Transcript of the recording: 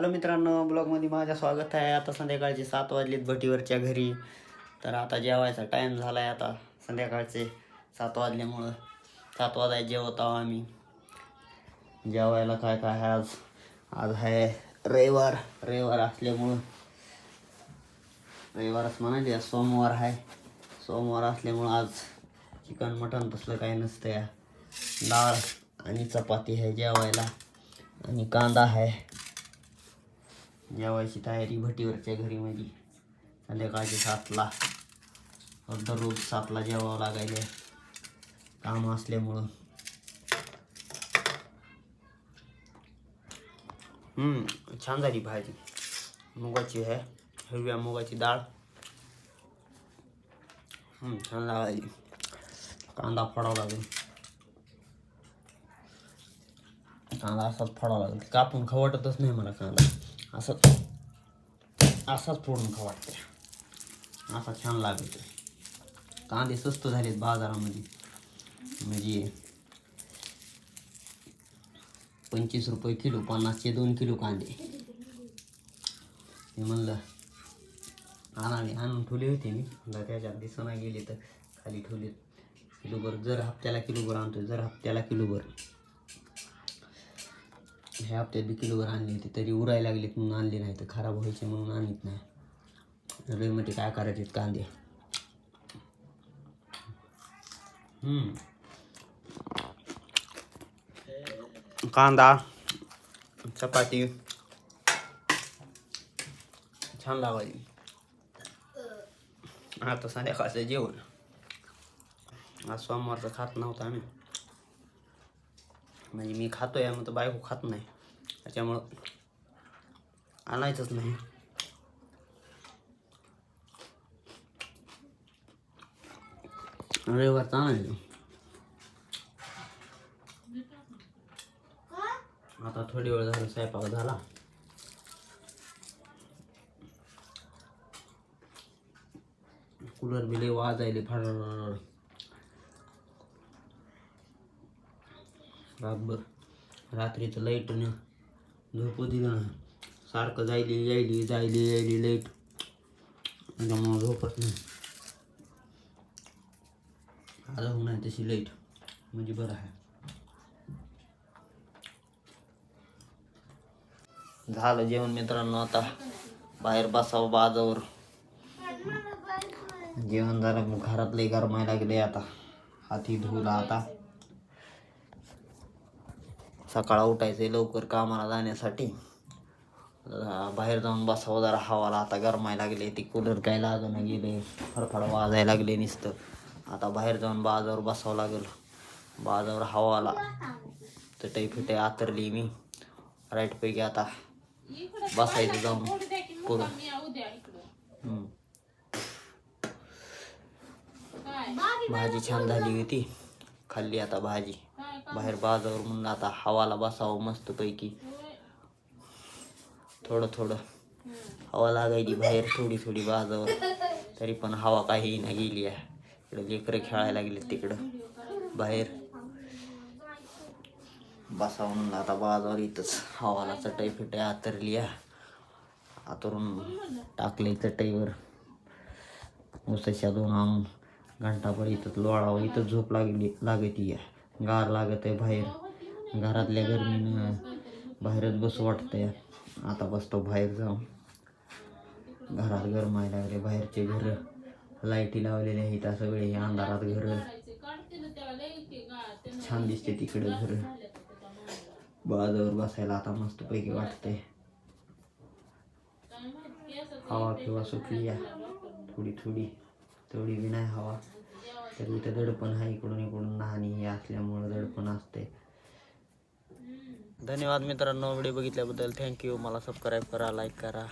Hello मित्रांनो ब्लॉगमध्ये माझं स्वागत आहे. आता संध्याकाळचे सात वाजलेत भटीवरच्या घरी. तर आता जेवायचा टाईम झाला आहे आता. संध्याकाळचे सात वाजल्यामुळं सात वाजाय जेवत आहो आम्ही. जेवायला काय काय आहे आज? आज आहे रविवार. रविवार असल्यामुळं रविवारच म्हणायचे आज सोमवार आहे. सोमवार असल्यामुळं आज चिकन मटन तसलं काही नसतं या. डाळ आणि चपाती आहे जेवायला. आणि कांदा आहे. जेवायची तयारी भटीवरच्या घरी म्हणजे संध्याकाळच्या सातला दररोज सातला जेवावं लागायचं काम असल्यामुळं. हम्म, छान झाली भाजी. मुगाची आहे. हिरव्या मुगाची डाळ. हम्म, छान लागायची. कांदा फोडावा लागेल. कांदा असाच फोडावा लागेल. कापून खवटतच नाही मला कांदा. असंच असाच फोडून खवाटते असा छान लागतो कांदे स्वस्त झालेत बाजारामध्ये. म्हणजे पंचवीस रुपये किलो पन्नासचे दोन किलो कांदे. मी म्हणलं आणावे आणून ठेवले होते मी. म्हणलं त्याच्यात दिसना गेले तर खाली ठेवलेत. किलोभर जर हप्त्याला किलोभर आणतो जर हप्त्याला किलोभर. ह्या हप्त्यात बी किलोवर आणली होती तरी उरायला लागलीत म्हणून आणली नाही तर खराब व्हायचे म्हणून आणत नाही. रेमध्ये काय करायचे कांदे? कांदा चपाती. छान लावायची. आता संध्याकाळचं जेवण. आज सोमवारचं खात नव्हतं आम्ही. म्हणजे मी खातो आहे मग तर बायको खात नाही. त्याच्यामुळं आणायचंच नाही. रविवारचं आणायचं. आता थोडी वेळ झाला स्वयंपाक झाला. कूलर बिले वाजायले फार रातभर. रात्रीचं लाईटनं झोपू दिलं ना सारखं जायली यायली जायली यायली लाइट त्यामुळं झोपत नाही. आता होणार तशी लाइट म्हणजे बरं आहे. झालं जेवण मित्रांनो आता. बाहेर बसावं बाजावर. जेवण झालं मग घरात लई गरमायला लागले आता. हाती धुवला आता. सकाळ उठायचं लवकर कामाला जाण्यासाठी. बाहेर जाऊन बसावं जरा हवाला आता गरमायला लागले ती कूलर काय लागणं गेले फडफड वाजायला लागले नुसतं. आता बाहेर जाऊन बाजावर बसावं लागेल. बाजावर हवाला. चटई फिटई आतरली मी. राईटपैकी आता बसायचं जाऊन पुढं. भाजी छान झाली होती. खाल्ली आता भाजी. बाहेर बाजावर म्हणून आता हवाला बसावं मस्त पैकी थोडं थोडं. हवा लागायची बाहेर थोडी थोडी बाजावर तरी पण हवा काही ना गेली आहे. इकडे लेकरं खेळायला लागले तिकडं. बाहेर. बसावं म्हणून आता बाजावर इथंच. हवाला चटई फिटई आतरली आहे. आतरून टाकले चटईवर. उसाच्या दोन आणून घंटाभर इथंच लोळावं इथं झोप लागली लागती आहे. गार लागत आहे बाहेर. घरातल्या गरमीनं बाहेरच बसू वाटतंय. आता बसतो बाहेर जाऊन. घरात गरमायला लागले बाहेरचे घर. लाईटी लावलेले आहेत सगळे हे अंधारात घर. छान दिसते तिकडे घर. बाजावर बसायला आता मस्त पैकी वाटतंय. हवा किंवा सुटली थोडी थोडी थोडी तेवढी बी नाही हवा. तरी इथं दडपण आहे इकडून इकडून लहान हे असल्यामुळं दडपण असते. धन्यवाद मित्रांनो व्हिडिओ बघितल्याबद्दल. थँक्यू मला सबस्क्राईब करा लाईक करा.